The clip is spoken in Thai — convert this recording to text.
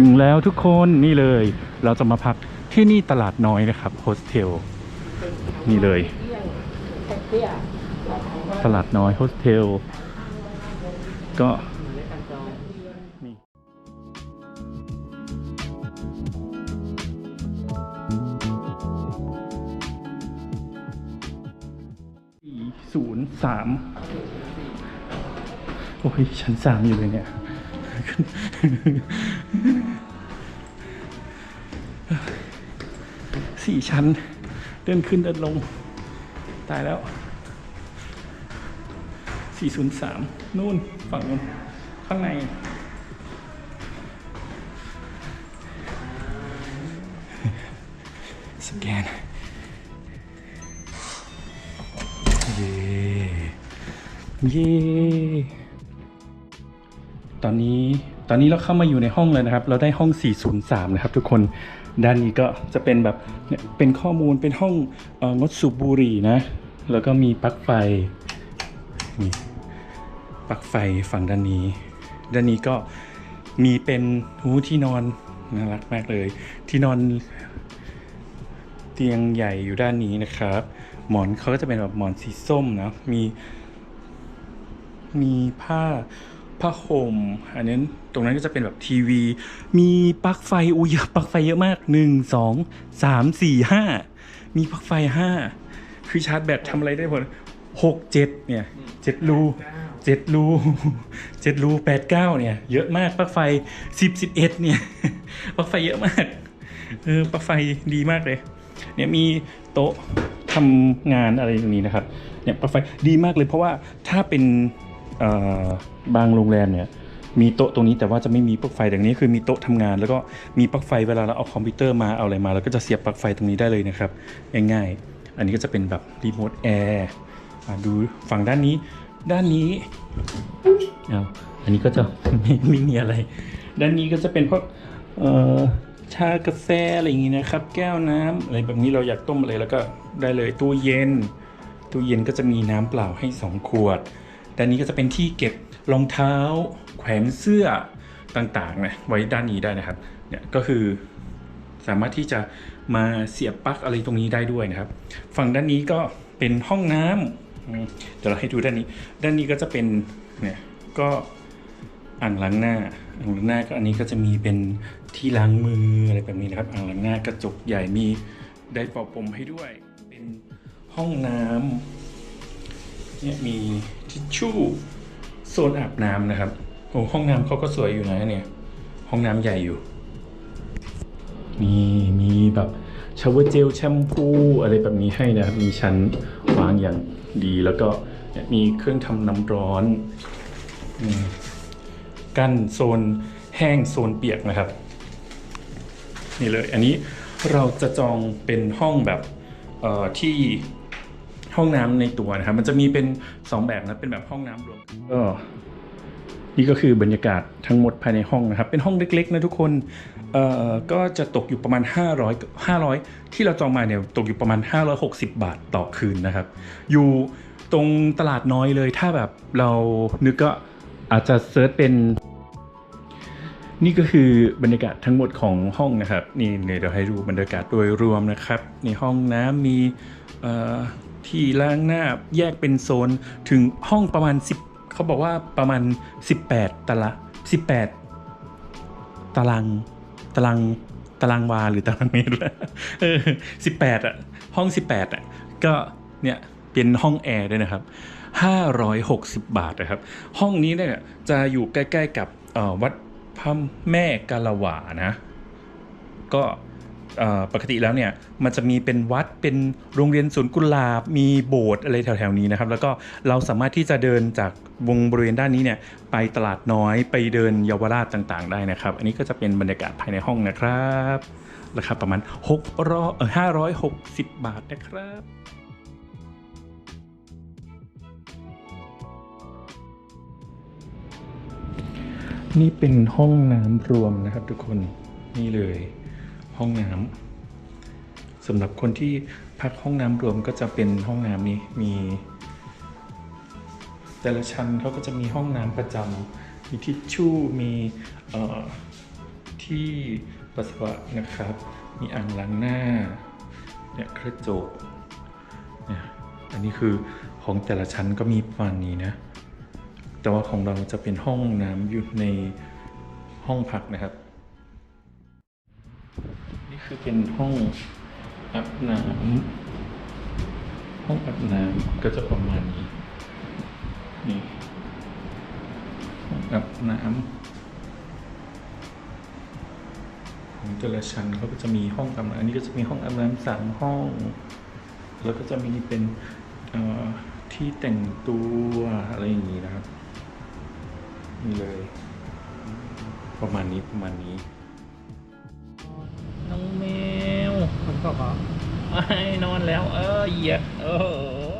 ถึงแล้วทุกคนนี่เลย เราจะมาพักที่นี่ตลาดน้อยนะครับโฮสเทลนี่เลย ตลาดน้อยโฮสเทลก็สี่ศูนย์สามโอ้ยชั้นสามอยู่เลยเนี่ย สี่ชั้น เดินขึ้นเดินลง ตายแล้ว 403 นู่นฝั่งนู้นข้างใน สแกนเย่เย่ตอนนี้ ตอนนี้เราเข้ามาอยู่ในห้องเลยนะครับ เราได้ห้อง 403 นะครับทุกคนด้านนี้ก็จะเป็นแบบเนี่ยเป็นข้อมูลเป็นห้องงดสูบบุหรี่นะ แล้วก็มีปลั๊กไฟนี่ปลั๊กไฟฝั่งด้านนี้ ด้านนี้ก็มีเป็นหูที่นอนน่ารักมากเลย ที่นอนเตียงใหญ่อยู่ด้านนี้นะครับ หมอนเขาก็จะเป็นแบบหมอนสีส้มนะมี มีผ้า ผ้าห่มอันนั้ตรงนั้นก็จะเป็นแบบทีวี มีปลั๊กไฟอุ้ยปลั๊กไฟเยอะมากหนึ่งสองสามสี่ห้ามีปลั๊กไฟห้าคือชาร์จแบตทำอะไรได้หมดหกเจ็ดเนี่ยเจ็ดรูเจ็ดรูเจ็ดรูแปดเก้าเนี่ย เยอะมากปลั๊กไฟสิบสิบเอ็ดเนี่ยปลั๊กไฟเยอะมากเออปลั๊กไฟดีมากเลย เนี่ยมีโต๊ะทำงานอะไรตรงนี้นะครับเนี่ยปลั๊กไฟดีมากเลยเพราะว่าถ้าเป็น บางโรงแรมเนี่ยมีโต๊ะตรงนี้แต่ว่าจะไม่มีปลั๊กไฟอย่างนี้คือมีโต๊ะทำงาน แล้วก็มีปลั๊กไฟเวลาเราเอาคอมพิวเตอร์มาเอาอะไรมาเราก็จะเสียบปลั๊กไฟตรงนี้ได้เลยนะครับง่ายๆอันนี้ก็จะเป็นแบบรีโมทแอร์ดูฝั่งด้านนี้ด้านนี้เอาอันนี้ก็จะไม่ไม่มีอะไร ด้านนี้ก็จะเป็นพวกชากาแฟอะไรอย่างงี้นะครับ แก้วน้ำอะไรแบบนี้เราอยากต้มอะไรแล้วก็ได้เลยตู้เย็น ตู้เย็นก็จะมีน้ำเปล่าให้ 2 ขวด ด้านนี้ก็จะเป็นที่เก็บรองเท้า แขวนเสื้อต่างๆนะไว้ด้านนี้ได้นะครับเนี่ยก็คือสามารถที่จะมาเสียบปลั๊กอะไรตรงนี้ได้ด้วยนะครับ ฝั่งด้านนี้ก็เป็นห้องน้ำอืมเดี๋ยวเราให้ดูด้านนี้ ด้านนี้ก็จะเป็นเนี่ยก็อ่างล้างหน้าอ่างล้างหน้าก็อันนี้ก็จะมีเป็นที่ล้างมืออะไรแบบนี้นะครับอ่างล้างหน้ากระจกใหญ่มีได้เป่าผมให้ด้วย เป็นห้องน้ำ เนี่ยมีทิชชู่โซนอาบน้ำนะครับโอ้ห้องน้ำเขาก็สวยอยู่นะเนี่ย ห้องน้ำใหญ่อยู่มีมีแบบชาวเจลแชมพูอะไรแบบนี้ให้นะครับ มีชั้นวางอย่างดีแล้วก็มีเครื่องทำน้ำร้อนอกั้นโซนแห้งโซนเปียกนะครับ นี่เลยอันนี้เราจะจองเป็นห้องแบบที่ ห้องน้ำในตัวนะครับมันจะมีเป็น 2 แบบนะเป็นแบบห้องน้ำรวมก็นี่ก็คือบรรยากาศทั้งหมดภายในห้องนะครับ เป็นห้องเล็กๆนะทุกคนเอ่อก็จะตกอยู่ประมาณ 500 500 ที่เราจองมาเนี่ยตกอยู่ประมาณ 560 บาทต่อคืนนะครับ อยู่ตรงตลาดน้อยเลยถ้าแบบเรานึกก็อาจจะเซิร์ชเป็น นี่ก็คือบรรยากาศทั้งหมดของห้องนะครับ นี่เดี๋ยวให้ดูบรรยากาศโดยรวมนะครับ ในห้องน้ำมีเอ่อ ที่ล้างหน้าแยกเป็นโซนถึงห้องประมาณ 10เขาบอกว่าประมาณ 18ตาราง18 ตารางตารางตารางวาหรือตารางเมตรเออ18อะห้อง18อะก็เนี่ยเป็นห้องแอร์ด้วยนะครับ560บาทนะครับ ห้องนี้เนี่ยจะอยู่ใกล้ ๆ กับวัดพระแม่กาละวานะ ก็ ปกติแล้วเนี่ยมันจะมีเป็นวัดเป็นโรงเรียนสวนกุหลาบมีโบสถ์อะไรแถวๆนี้นะครับ แล้วก็เราสามารถที่จะเดินจากวงบริเวณด้านนี้เนี่ยไปตลาดน้อยไปเดินเยาวราชต่างๆ ได้นะครับ อันนี้ก็จะเป็นบรรยากาศภายในห้องนะครับราคาประมาณ6ร้อยเออ560บาทนะครับนี่เป็นห้องน้ำรวมนะครับทุกคนนี่เลย ห้องน้ำสำหรับคนที่พักห้องน้ำรวมก็จะเป็นห้องน้ำนี้มี แต่ละชั้นเขาก็จะมีห้องน้ำประจำมีทิชชู่มีที่ปัสสาวะนะครับ มีอ่างล้างหน้าเนี่ยกระจกเนี่ยอันนี้คือของแต่ละชั้นก็มีประมาณนี้นะ แต่ว่าของเราจะเป็นห้องน้ำอยู่ในห้องพักนะครับ เป็นห้องอาบน้ำห้องอาบน้ำก็จะประมาณนี้นี่ห้องอาบน้ำของแต่ละชั้นเขาก็จะมีห้องอาบน้ำอันนี้ก็จะมีห้องอาบน้ำสามห้อง แล้วก็จะมีเป็นที่แต่งตัวอะไรอย่างนี้นะครับนี่เลย ประมาณนี้ประมาณนี้ ก็ก็ไอ้นอนแล้ว เออเหยียดเออ